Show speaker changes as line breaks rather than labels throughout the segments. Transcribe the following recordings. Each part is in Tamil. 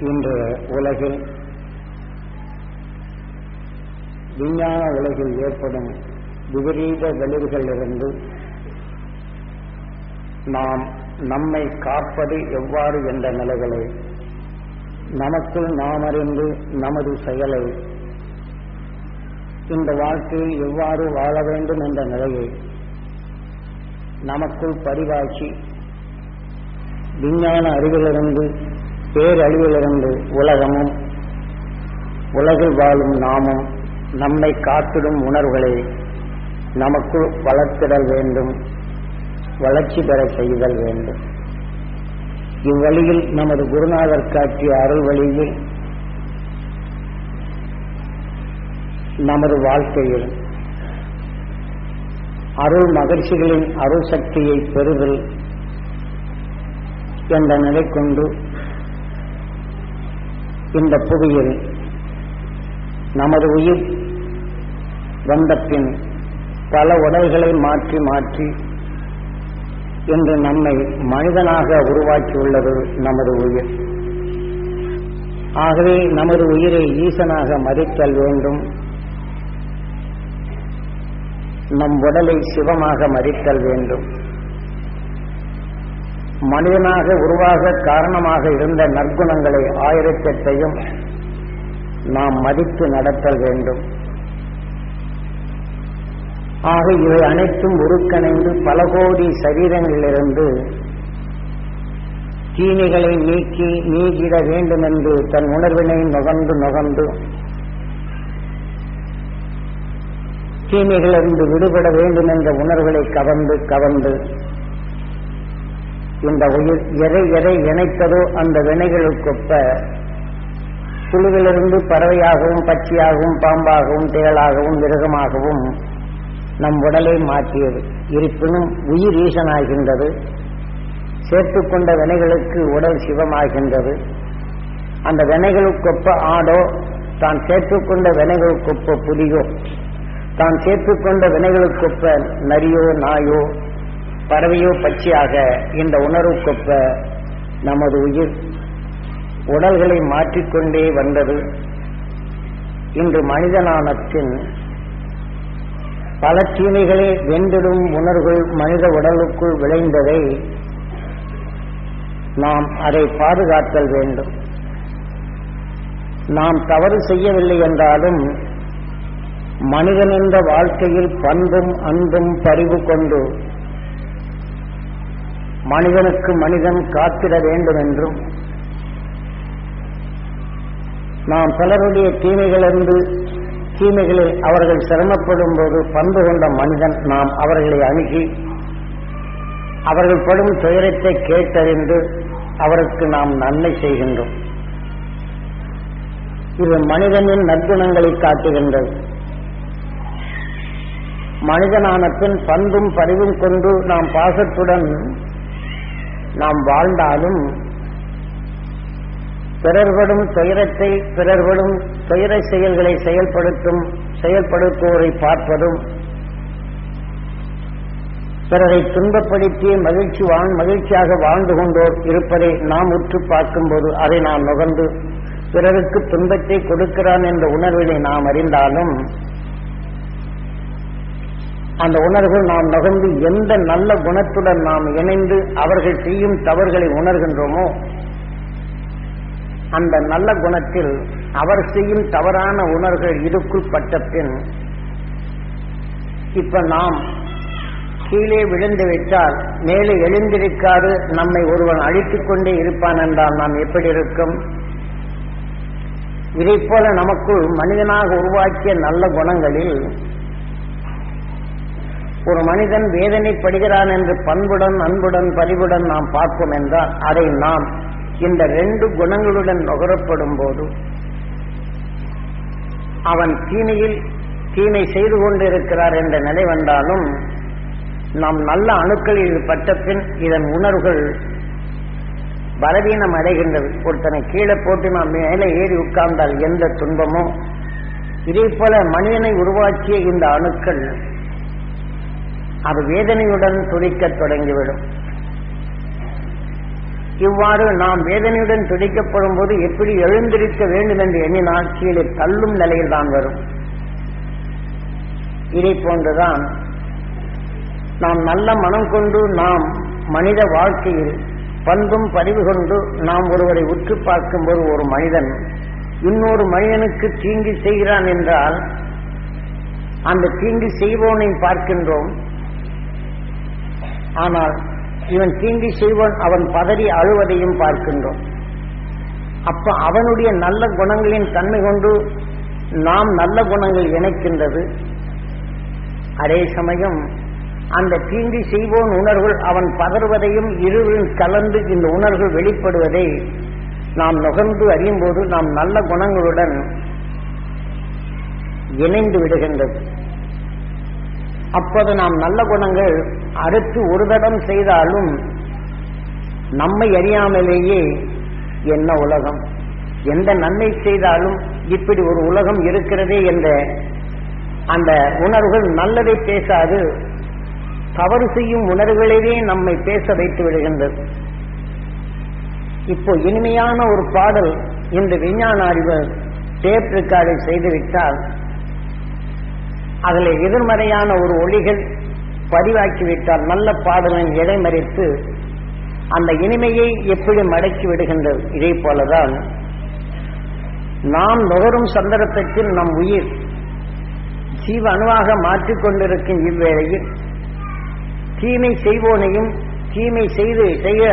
இன்று உலகில் விஞ்ஞான உலகில் ஏற்படும் விபரீத விளைவுகளிலிருந்து நாம் நம்மை காப்பது எவ்வாறு என்ற நிலைகளை நமக்குள் நாம் அறிந்து நமது செயலை இந்த வாழ்க்கையில் எவ்வாறு வாழ வேண்டும் என்ற நிலையை நமக்குள் பதிவாக்கி விஞ்ஞான அறிவிலிருந்து பேரழிவிலிருந்து உலகமும் உலகில் வாழும் நாமும் நம்மை காத்திடும் உணர்வுகளை நமக்குள் வளர்த்திடல் வேண்டும் வளர்ச்சி பெற செய்தல் வேண்டும். இவ்வழியில் நமது குருநாதர் காட்டிய அருள் வழியில் நமது வாழ்க்கையில் அருள் மகிழ்ச்சிகளின் அருள் சக்தியை பெறுதல் என்ற நிலை கொண்டு இந்த புவியில் நமது உயிர் வந்த பின் பல உடல்களை மாற்றி மாற்றி இன்று நம்மை மனிதனாக உருவாக்கியுள்ளது நமது உயிர். ஆகவே நமது உயிரை ஈசனாக மதித்தல் வேண்டும். நம் உடலை சிவமாக மதித்தல் வேண்டும். மனிதனாக உருவாக காரணமாக இருந்த நற்குணங்களை ஆயிரத்தெட்டையும் நாம் மதித்து நடத்தல் வேண்டும். ஆக இவை அனைத்தும் உருக்கணைந்து பல கோடி சரீரங்களிலிருந்து தீமைகளை நீக்கி நீக்கிட வேண்டும் என்று தன் உணர்வினை நுகர்ந்து நுகர்ந்து தீமைகளிலிருந்து விடுபட வேண்டும் என்ற உணர்வுகளை கவர்ந்து கவர்ந்து இந்த உயிர் எதை எதை இணைத்ததோ அந்த வினைகளுக்கொப்ப புழுவிலிருந்து பறவையாகவும் பச்சியாகவும் பாம்பாகவும் தேளாகவும் மிருகமாகவும் நம் உடலை மாற்றியது. இருப்பினும் உயிர் ஈசனாகின்றது. சேர்த்துக்கொண்ட வினைகளுக்கு உடல் சிவமாகின்றது. அந்த வினைகளுக்கொப்ப ஆடோ தான் சேர்த்துக்கொண்ட வினைகளுக்கொப்ப புலியோ தான் சேர்த்துக்கொண்ட வினைகளுக்கொப்ப நரியோ நாயோ பறவையோ பச்சையாக இந்த உணர்வுக்கொப்ப நமது உயிர் உடல்களை மாற்றிக்கொண்டே வந்தது. இன்று மனிதனான பின் பல தீமைகளை வென்றிடும் உணர்வுகள் மனித உடலுக்குள் விளைந்ததை நாம் அதை பாதுகாத்தல் வேண்டும். நாம் தவறு செய்யவில்லை என்றாலும் மனிதன் என்ற வாழ்க்கையில் பண்பும் அன்பும் பரிவு கொண்டு மனிதனுக்கு மனிதன் காத்திட வேண்டும் என்றும் நாம் பலருடைய தீமைகளிலிருந்து தீமைகளில் அவர்கள் சிரமப்படும் போது பண்பு கொண்ட மனிதன் நாம் அவர்களை அணுகி அவர்கள் படும் துயரத்தை கேட்டறிந்து அவருக்கு நாம் நன்மை செய்கின்றோம். இது மனிதனின் நற்குணங்களை காட்டுகின்றது. மனிதனான பின் பண்பும் பரிவும் கொண்டு நாம் பாசத்துடன் நாம் வாழ்ந்தாலும் பிறர்படும் துயரத்தை பிறர்படும் துயர செயல்களை செயல்படுத்தும் செயல்படுத்துவோரை பார்ப்பதும் பிறரை துன்பப்படுத்தி மகிழ்ச்சி வாழ் மகிழ்ச்சியாக வாழ்ந்து கொண்டோர் இருப்பதை நாம் உற்று பார்க்கும்போது அதை நாம் நுகர்ந்து பிறருக்கு துன்பத்தை கொடுக்கிறான் என்ற உணர்வினை நாம் அறிந்தாலும் அந்த உணர்வு நாம் நகர்ந்து எந்த நல்ல குணத்துடன் நாம் இணைந்து அவர்கள் செய்யும் தவறுகளை உணர்கின்றோமோ அந்த நல்ல குணத்தில் அவர் செய்யும் தவறான உணர்வுகள் இதுக்குள் பட்ட பின் இப்ப நாம் கீழே விழுந்து விட்டால் மேலே எழுந்திருக்காது நம்மை ஒருவன் அழித்துக் கொண்டே இருப்பான் என்றால் நாம் எப்படி இருக்கும்? இதை போல நமக்குள் மனிதனாக உருவாக்கிய நல்ல குணங்களில் ஒரு மனிதன் வேதனைப்படுகிறான் என்று பண்புடன் அன்புடன் பரிவுடன் நாம் பார்ப்போம் என்றால் அதை நாம் இந்த ரெண்டு குணங்களுடன் நுகரப்படும் போது அவன் தீமையில் தீமை செய்து கொண்டிருக்கிறார் என்ற நிலை வந்தாலும் நாம் நல்ல அணுக்களில் பட்ட பின் இதன் உணர்வுகள் பலவீனம் அடைகின்றது. ஒருத்தனை கீழே போட்டு நாம் மேலே ஏறி உட்கார்ந்தால் எந்த துன்பமோ? இதே போல மனிதனை உருவாக்கிய இந்த அணுக்கள் அது வேதனையுடன் துடிக்க தொடங்கிவிடும். இவ்வாறு நாம் வேதனையுடன் துடிக்கப்படும் போது எப்படி எழுந்திருக்க வேண்டும் என்று எண்ணினால் கீழே தள்ளும் நிலையில் தான் வரும். இதை போன்றுதான் நாம் நல்ல மனம் கொண்டு நாம் மனித வாழ்க்கையில் பண்பும் பதிவு கொண்டு நாம் ஒருவரை உற்று பார்க்கும்போது ஒரு மனிதன் இன்னொரு மனிதனுக்கு தீங்கு செய்கிறான் என்றால் அந்த தீங்கு செய்வோனை பார்க்கின்றோம். ஆனால் இவன் தீங்கு செய்வோன் அவன் பதறி அழுவதையும் பார்க்கின்றோம். அப்ப அவனுடைய நல்ல குணங்களின் தன்மை கொண்டு நாம் நல்ல குணங்கள் இணைக்கின்றது. அதே சமயம் அந்த தீங்கு செய்வோன் உணர்வுகள் அவன் பதறுவதையும் இருவரும் கலந்து இந்த உணர்வுகள் வெளிப்படுவதை நாம் நுகர்ந்து அறியும் போது நாம் நல்ல குணங்களுடன் இணைந்து விடுகின்றது. அப்போது நாம் நல்ல குணங்கள் அடுத்து ஒரு தடம் செய்தாலும் நம்மை அறியாமலேயே என்ன உலகம்? எந்த நன்மை செய்தாலும் இப்படி ஒரு உலகம் இருக்கிறதே என்ற அந்த உணர்வுகள் நல்லதை பேசாது தவறு செய்யும் உணர்வுகளையே நம்மை பேச வைத்து விடுகின்றது. இப்போ இனிமையான ஒரு பாடல் இந்த விஞ்ஞான அறிவு டேப் ரெக்கார்டை செய்துவிட்டால் அதில் எதிர்மறையான ஒரு ஒளிகள் பதிவாக்கிவிட்டால் நல்ல பாடலின் இடைமறித்து அந்த இனிமையை எப்படி மடக்கி விடுகின்றது. இதே போலதான் நாம் நுகரும் சந்தர்ப்பத்தில் நம் உயிர் ஜீவ அணுவாக மாற்றிக்கொண்டிருக்கும் இவ்வேளையில் தீமை செய்வோனையும் தீமை செய்து செய்ய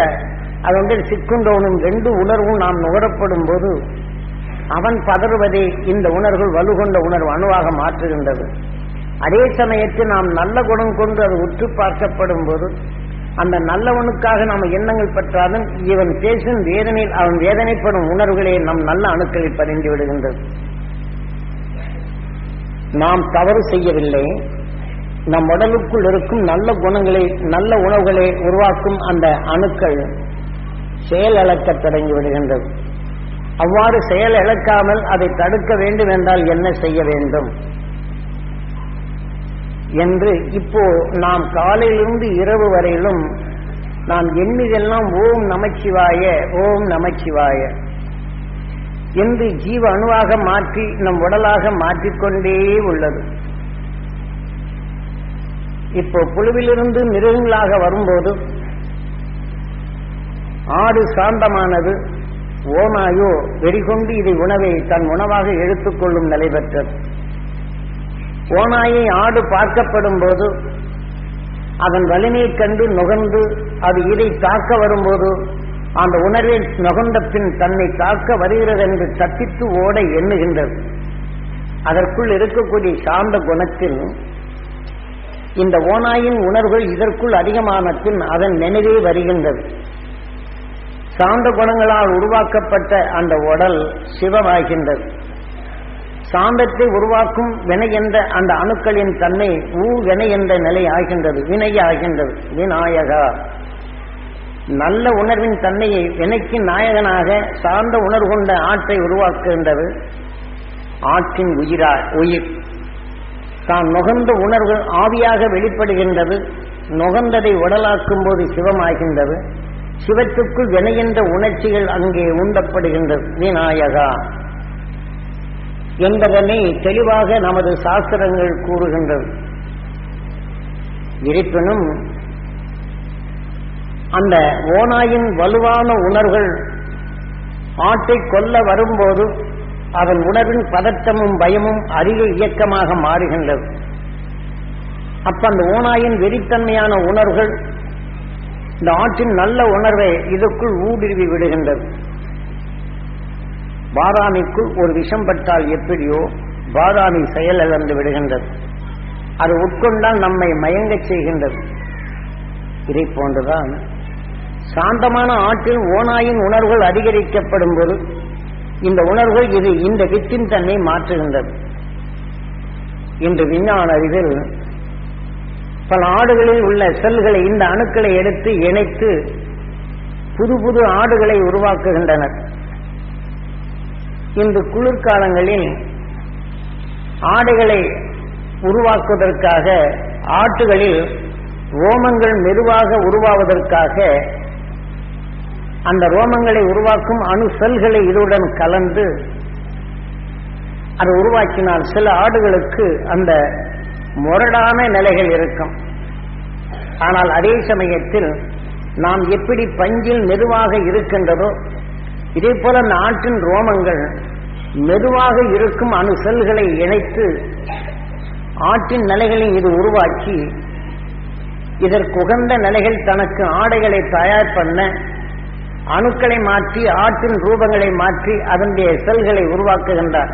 அதொன்றில் சிக்குண்டோனும் ரெண்டு உணர்வும் நாம் நுகரப்படும் போது அவன் பதறுவதை இந்த உணர்வு வலுகொண்ட உணர்வு அணுவாக மாற்றுகின்றது. அதே சமயத்தில் நாம் நல்ல குணம் கொண்டு அது உற்று பார்க்கப்படும் போது அந்த நல்லவனுக்காக நாம் எண்ணங்கள் பெற்றாலும் இவன் பேசும் வேதனையில் அவன் வேதனைப்படும் உணர்வுகளே நம் நல்ல அணுக்களில் பதிந்து விடுகின்றது. நாம் தவறு செய்யவில்லை. நம் உடலுக்குள் இருக்கும் நல்ல குணங்களை நல்ல உணவுகளை உருவாக்கும் அந்த அணுக்கள் செயல் இழக்க தொடங்கி விடுகின்றது. அவ்வாறு செயல் இழக்காமல் அதை தடுக்க வேண்டும் என்றால் என்ன செய்ய வேண்டும்? என்று இப்போ நாம் காலையிலிருந்து இரவு வரையிலும் நாம் எண்ணிதெல்லாம் ஓம் நமச்சிவாய ஓம் நமச்சிவாய என்று ஜீவ அணுவாக மாற்றி நம் உடலாக மாற்றிக்கொண்டே உள்ளது. இப்போ புழுவிலிருந்து மிருகங்களாக வரும்போது ஆடு சாந்தமானது ஓமாயோ வெறிகொண்டு இதை உணவை தன் உணவாக எடுத்துக்கொள்ளும் நிலை பெற்றது. ஓநாயை ஆடு பார்க்கப்படும் போது அதன் வலிமையை கண்டு நுகர்ந்து அது இதை தாக்க வரும்போது அந்த உணர்வை நுகர்ந்த பின் தன்னை தாக்க வருகிறது என்று தப்பித்து ஓட எண்ணுகின்றது. அதற்குள் இருக்கக்கூடிய சார்ந்த குணத்தில் இந்த ஓனாயின் உணர்வுகள் இதற்குள் அதிகமான பின் அதன் நினைவே வருகின்றது. சார்ந்த குணங்களால் உருவாக்கப்பட்ட அந்த உடல் சிவமாகின்றது. சாந்தத்தை உருவாக்கும் வினை என்ற அந்த அணுக்களின் தன்மை ஊ வினை என்ற நிலை ஆகின்றது வினை ஆகின்றது. விநாயகா. நல்ல உணர்வின் தன்மையை வினைக்கு நாயகனாக சார்ந்த உணர்வு கொண்ட ஆற்றை உருவாக்குகின்றது. ஆற்றின் உயிரா உயிர். தான் நுகர்ந்த உணர்வு ஆவியாக வெளிப்படுகின்றது. நுகர்ந்ததை உடலாக்கும் போது சிவமாகின்றது. சிவத்துக்குள் வினையென்ற உணர்ச்சிகள் அங்கே உண்டப்படுகின்றது விநாயகா. என்பதனை தெளிவாக நமது சாஸ்திரங்கள் கூறுகின்றது. இருப்பினும் அந்த ஓனாயின் வலுவான உணர்வுகள் ஆட்டை கொல்ல வரும்போது அதன் உணர்வின் பதட்டமும் பயமும் அதிக இயக்கமாக மாறுகின்றது. அப்ப அந்த ஓனாயின் வெறித்தன்மையான உணர்வுகள் இந்த ஆற்றின் நல்ல உணர்வை இதற்குள் ஊடுருவி விடுகின்றது. பாதாமிக்குள் ஒரு விஷம் பட்டால் எப்படியோ பாதாமி செயல் இழந்து விடுகின்றது. அது உட்கொண்டால் நம்மை மயங்கச் செய்கின்றது. இதை போன்றுதான் சாந்தமான ஆற்றில் ஓனாயின் உணர்வுகள் அதிகரிக்கப்படும் போது இந்த உணர்வுகள் இது இந்த வித்தின் தன்னை மாற்றுகின்றது. இன்று விஞ்ஞான அறிவில் பல ஆடுகளில் உள்ள செல்களை இந்த அணுக்களை எடுத்து இணைத்து புது புது ஆடுகளை உருவாக்குகின்றனர். இன்று குளிர்காலங்களில் ஆடுகளை உருவாக்குவதற்காக ஆட்டுகளில் ரோமங்கள் மெதுவாக உருவாவதற்காக அந்த ரோமங்களை உருவாக்கும் அணு செல்களை இதுடன் கலந்து அதை உருவாக்கினால் சில ஆடுகளுக்கு அந்த முரடான நிலைகள் இருக்கும். ஆனால் அதே சமயத்தில் நாம் எப்படி பஞ்சில் மெதுவாக இருக்கின்றதோ இதே போல அந்த ரோமங்கள் மெதுவாக இருக்கும் அணு செல்களை இணைத்து ஆற்றின் நிலைகளை இது உருவாக்கி இதற்குகந்த நிலைகள் தனக்கு ஆடைகளை தயார் பண்ண அணுக்களை மாற்றி ஆற்றின் ரூபங்களை மாற்றி அதனுடைய செல்களை உருவாக்குகின்றார்.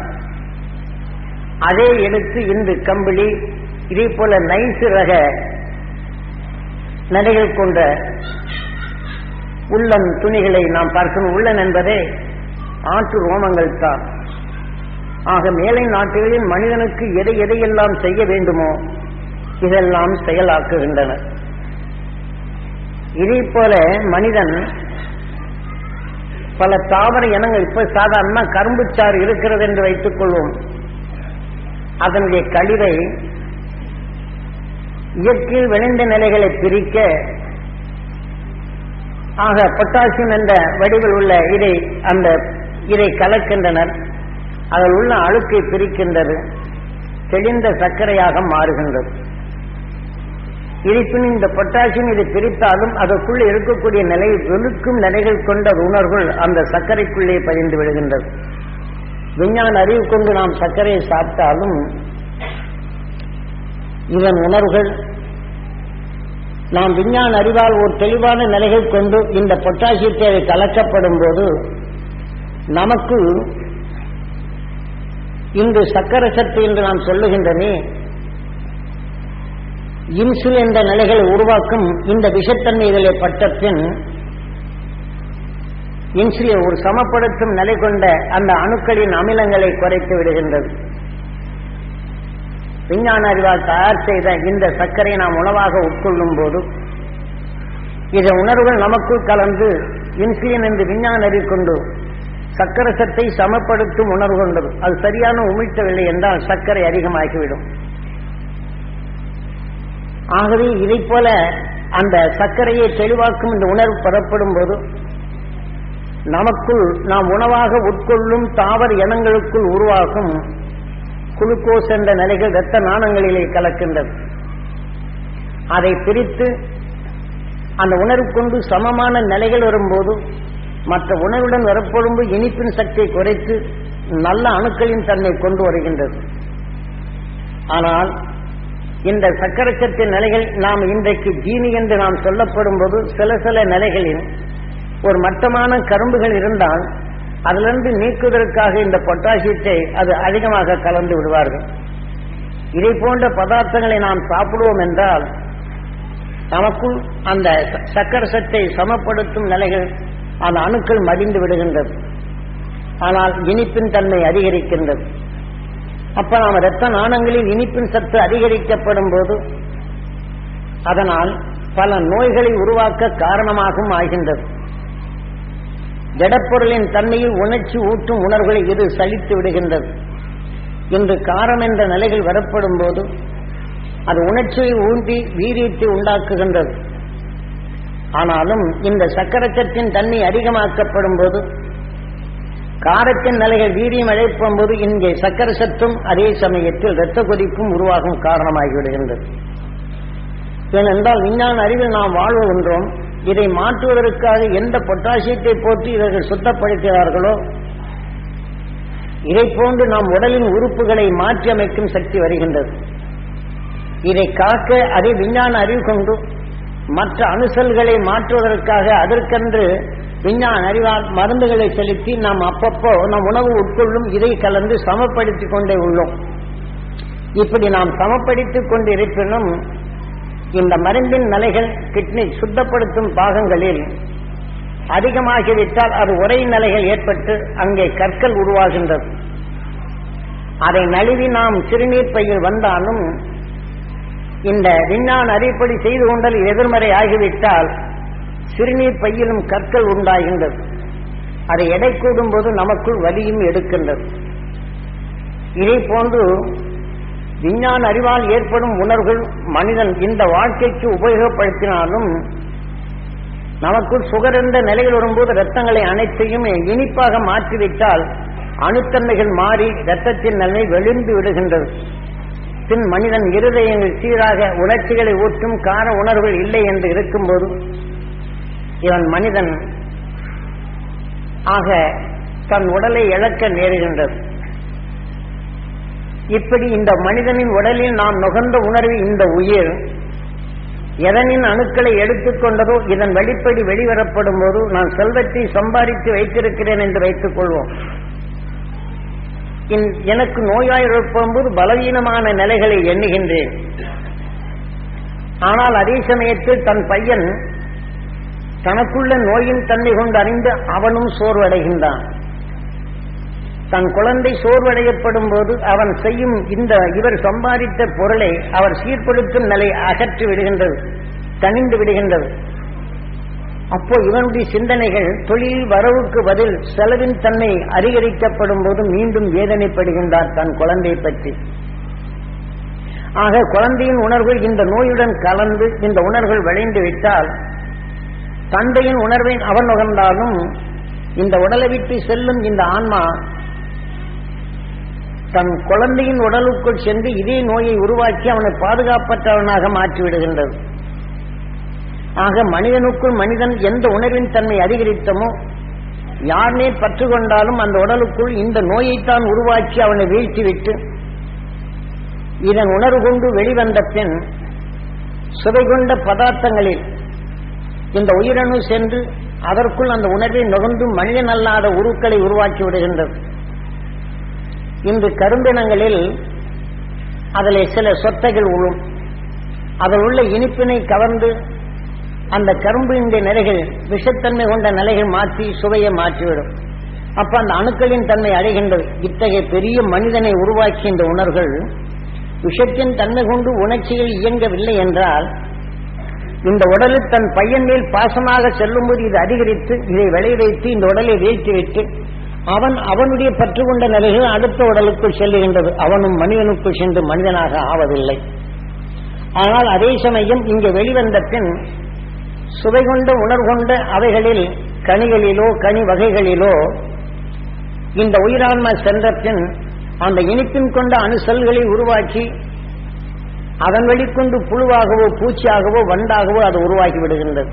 அதே எடுத்து இந்த கம்பளி இதே போல நைசு ரக நிலைகள் கொண்ட உள்ளம் துணிகளை நாம் பார்க்கணும் உள்ளன் என்பதே ஆற்று ரோமங்கள் தான். ஆக மேலை நாட்டுகளில் மனிதனுக்கு எதை எதையெல்லாம் செய்ய வேண்டுமோ இதெல்லாம் செயலாக்குகின்றனர் இதே போல மனிதன் பல தாவர இனங்கள் இப்ப சாதாரண கரும்புச்சாறு இருக்கிறது என்று வைத்துக் கொள்வோம். அதனுடைய கழிவை இயற்கையில் விளைந்த நிலைகளை பிரிக்க ஆக பொட்டாசியம் என்ற வடிவில் உள்ள இதை அந்த இதை கலக்கின்றனர். அதில் உள்ள அழுக்கை பிரிக்கின்றது. தெளிந்த சர்க்கரையாக மாறுகின்றது. இருப்பினும் இந்த பொட்டாசியம் இதை பிரித்தாலும் அதற்குள்ளே இருக்கக்கூடிய நிலை வெளுக்கும் நிலைகள் கொண்ட உணர்வுகள் அந்த சர்க்கரைக்குள்ளே பதிந்து விடுகின்றது. விஞ்ஞான அறிவு கொண்டு நாம் சர்க்கரையை சாப்பிட்டாலும் இதன் உணர்வுகள் நாம் விஞ்ஞான அறிவால் ஒரு தெளிவான நிலைகள் கொண்டு இந்த பொட்டாசியத்தை அது கலக்கப்படும் போது நமக்கு இன்று சக்கர சத்து என்று நாம் சொல்லுகின்றனே இன்சுல் என்ற நிலைகளை உருவாக்கும் இந்த விஷத்தன்மைகளை பட்ட பின் இன்சுலின் ஒரு சமப்படுத்தும் நிலை கொண்ட அந்த அணுக்களின் அமிலங்களை குறைத்து விடுகின்றது. விஞ்ஞான அறிவால் தயார் செய்த இந்த சர்க்கரை நாம் உணவாக உட்கொள்ளும் போது இதன் உணர்வுகள் நமக்குள் கலந்து இன்சுலின் என்று விஞ்ஞான அறிவு கொண்டு சர்க்கரை சத்தை சமப்படுத்தும் உணர்வு கொண்டது. அது சரியான உமிழ்த்தவில்லை என்றால் சர்க்கரை அதிகமாகிவிடும். ஆகவே இதை போல அந்த சர்க்கரையை தெளிவாக்கும் இந்த உணர்வு பெறப்படும் போது நமக்குள் நாம் உணவாக உட்கொள்ளும் தாவர இனங்களுக்குள் உருவாகும் குளுக்கோஸ் என்ற நிலைகள் இரத்த நாணங்களிலே கலக்கின்றது. அதை பிரித்து அந்த உணர்வு கொண்டு சமமான நிலைகள் வரும்போது மற்ற உணர்வுடன் வரப்பொழும்பு இனிப்பின் சக்தியை குறைத்து நல்ல அணுக்களின் தன்மை கொண்டு வருகின்றது. ஆனால் இந்த சக்கரச்சத்தின் நிலைகள் நாம் இன்றைக்கு ஜீனி என்று நாம் சொல்லப்படும் போது சில சில நிலைகளில் ஒரு மட்டமான கரும்புகள் இருந்தால் அதிலிருந்து நீக்குவதற்காக இந்த பொட்டாசியத்தை அது அதிகமாக கலந்து விடுவார்கள். இதை போன்ற பதார்த்தங்களை நாம் சாப்பிடுவோம் என்றால் நமக்குள் அந்த சக்கர சத்தை சமப்படுத்தும் நிலைகள் அந்த அணுக்கள் மடிந்து விடுகின்றது. ஆனால் இனிப்பின் தன்மை அதிகரிக்கின்றது. அப்ப நாம் இரத்த நாணங்களில் இனிப்பின் சத்து அதிகரிக்கப்படும் போது அதனால் பல நோய்களை உருவாக்க காரணமாகவும் ஆகின்றது. ஜடப்பொருளின் தன்மையில் உணர்ச்சி ஊற்றும் உணர்வுகளை இது சலித்து விடுகின்றது. இன்று காரம் என்ற நிலைகள் வரப்படும் போது அது உணர்ச்சியை ஊன்றி வீரியத்தை உண்டாக்குகின்றது. ஆனாலும் இந்த சக்கரக்கத்தின் தன்மை அதிகமாக்கப்படும் போது காரத்தின் நிலைகள் வீரியம் அழைப்பும் போது இங்கே சக்கர சத்தும் அதே சமயத்தில் இரத்த கொதிப்பும் உருவாகும் காரணமாகிவிடுகின்றது. ஏனென்றால் விஞ்ஞான அறிவில் நாம் வாழ்வுகின்றோம் இதை மாற்றுவதற்காக எந்த பொட்டாசியத்தை போட்டு இவர்கள் சுத்தப்படுத்தினார்களோ இதை போன்று நாம் உடலின் உறுப்புகளை மாற்றி அமைக்கும் சக்தி வருகின்றது. இதை காக்க அதே விஞ்ஞான அறிவு கொண்டு மற்ற அணுசல்களை மாற்றுவதற்காக அதற்கென்று விஞ்ஞான அறிவால் மருந்துகளை செலுத்தி நாம் அப்பப்போ நம் உணவு உட்கொள்ளும் இதை கலந்து சமப்படுத்திக் கொண்டே உள்ளோம். இப்படி நாம் சமப்படுத்திக் கொண்டு இருப்பினும் இந்த மருந்தின் நிலைகள் கிட்னி சுத்தப்படுத்தும் பாகங்களில் அதிகமாகிவிட்டால் அது உரை நிலைகள் ஏற்பட்டு அங்கே கற்கள் உருவாகின்றது. அதை நழுவி நாம் சிறுநீர் பையில் வந்தாலும் இந்த விஞ்ஞான அறிப்படி செய்து கொண்டல் எதிர்மறை ஆகிவிட்டால் சிறுநீர் பையிலும் கற்கள் உண்டாகின்றது. அதை எடை கூடும் போது நமக்குள் வலியும் எடுக்கின்றது. இதை போன்று விஞ்ஞான அறிவால் ஏற்படும் உணர்வுகள் மனிதன் இந்த வாழ்க்கைக்கு உபயோகப்படுத்தினாலும் நமக்குள் சுகர் என்ற நிலையில் வரும்போது ரத்தங்களை அனைத்தையும் இனிப்பாக மாற்றிவிட்டால் அணுத்தன்மைகள் மாறி ரத்தத்தின் நிலை வெளிந்து விடுகின்றது. பின் மனிதன் இருதயங்கள் சீராக உணர்ச்சிகளை ஊற்றும் கார உணர்வுகள் இல்லை என்று இருக்கும்போது இவன் மனிதன் ஆக தன் உடலை இழக்க நேருகின்றது. இப்படி இந்த மனிதனின் உடலில் நாம் நுகர்ந்த உணர்வு இந்த உயிர் எதனின் அணுக்களை எடுத்துக்கொண்டதோ இதன் வெளிப்படி வெளிவரப்படும் போது நான் செல்வத்தை சம்பாதித்து வைத்திருக்கிறேன் என்று வைத்துக் கொள்வோம். இன்- எனக்கு நோயாய் இருக்கும்போது பலவீனமான நிலைகளை எண்ணுகின்றேன். ஆனால் அதே சமயத்தில் தன் பையன் தனக்குள்ள நோயின் தன்மை கொண்டு அறிந்து அவனும் சோர்வடைகின்றான். தன் குழந்தை சோர்வடையப்படும் போது அவன் செய்யும் இந்த இவர் சம்பாதித்த பொருளை அவர் சீர்படுத்தும் நிலை அகற்றி விடுகின்றது தனிந்து விடுகின்றது. அப்போ இவனுடைய சிந்தனைகள் தொழில் வரவுக்கு பதில் செலவின் தன்மை அதிகரிக்கப்படும் போது மீண்டும் வேதனைப்படுகின்றார் தன் குழந்தை பற்றி. ஆக குழந்தையின் உணர்வு இந்த நோயுடன் கலந்து இந்த உணர்வுகள் விளைந்து விட்டால் தந்தையின் உணர்வை அவன் நுகர்ந்தாலும் இந்த உடலை விட்டு செல்லும் இந்த ஆன்மா தன் குழந்தையின் உடலுக்குள் சென்று இதே நோயை உருவாக்கி அவனை பாதுகாப்பற்றவனாக மாற்றிவிடுகின்றது. ஆக மனிதனுக்குள் மனிதன் எந்த உணர்வின் தன்மை அதிகரித்தமோ யார் பற்று கொண்டாலும் அந்த உடலுக்குள் இந்த நோயைத்தான் உருவாக்கி அவனை வீழ்த்திவிட்டு இதன் உணர்வு கொண்டு வெளிவந்த பின் சுவை கொண்ட பதார்த்தங்களில் இந்த உயிரணு சென்று அதற்குள் அந்த உணர்வை நுகர்ந்து மனிதன் அல்லாத உருக்களை உருவாக்கி விடுகின்றது. இன்று கரும்பினங்களில் அதில் சில சொத்தைகள் உழும். அதில் உள்ள இனிப்பினை கவர்ந்து அந்த கரும்பின் நிலைகள் விஷத்தன்மை கொண்ட நிலைகள் மாற்றி சுவையை மாற்றிவிடும். அப்ப அந்த அணுக்களின் தன்மை அடைகின்றது. இத்தகைய பெரிய மனிதனை உருவாக்கி இந்த உணர்வுகள் விஷத்தின் தன்மை கொண்டு உணர்ச்சியில் இயங்கவில்லை என்றால் இந்த உடலில் தன் பையன் மேல் பாசமாக செல்லும்போது இது அதிகரித்து இதை விளை வைத்து இந்த உடலை வீழ்த்திவிட்டு அவன் அவனுடைய பற்று கொண்ட நிலைகள் அடுத்த உடலுக்குள் செல்லுகின்றது. அவனும் மனிதனுக்குள் சென்று மனிதனாக ஆவதில்லை. ஆனால் அதே சமயம் இங்கு வெளிவந்த பின் சுவை கொண்ட உணர்கொண்ட அவைகளில் கனிகளிலோ கனி வகைகளிலோ இந்த உயிரான்மை சென்ற பின் அந்த இனிப்பின் கொண்ட அணுசல்களை உருவாக்கி அதன் வெளிக்கொண்டு புழுவாகவோ பூச்சியாகவோ வண்டாகவோ அது உருவாகி விடுகின்றது.